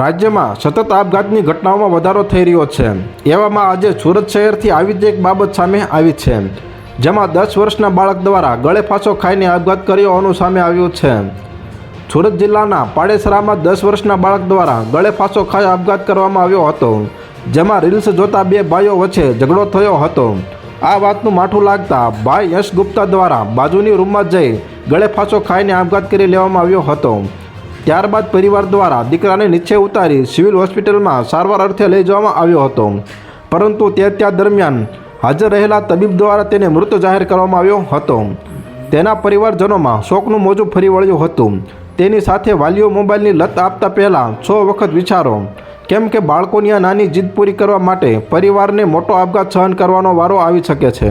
રાજ્યમાં સતત આપઘાતની ઘટનાઓમાં વધારો થઈ રહ્યો છે. એવામાં આજે સુરત શહેરથી આવી જ એક બાબત સામે આવી છે. જેમાં દસ વર્ષના બાળક દ્વારા ગળે ફાંસો ખાઈને આપઘાત કર્યો હોવાનું સામે આવ્યું છે. સુરત જિલ્લાના પાડેસરામાં દસ વર્ષના બાળક દ્વારા ગળે ફાંસો ખાઈ આપઘાત કરવામાં આવ્યો હતો. જેમાં રીલ્સ જોતા બે ભાઈઓ વચ્ચે ઝઘડો થયો હતો. આ વાતનું માઠું લાગતા ભાઈ યશ ગુપ્તા દ્વારા બાજુની રૂમમાં જઈ ગળે ફાંસો ખાઈને આપઘાત કરી લેવામાં આવ્યો હતો. ત્યારબાદ પરિવાર દ્વારા દીકરાને નીચે ઉતારી સિવિલ હોસ્પિટલમાં સારવાર અર્થે લઈ જવામાં આવ્યો હતો. પરંતુ તે ત્યાં દરમિયાન હાજર રહેલા તબીબ દ્વારા તેને મૃત જાહેર કરવામાં આવ્યો હતો. તેના પરિવારજનોમાં શોકનું મોજું ફરી વળ્યું હતું. તેની સાથે વાલીઓ મોબાઈલની લત આપતા પહેલાં છ વખત વિચારો, કેમ કે બાળકોની આ નાની જીદ પૂરી કરવા માટે પરિવારને મોટો આપઘાત સહન કરવાનો વારો આવી શકે છે.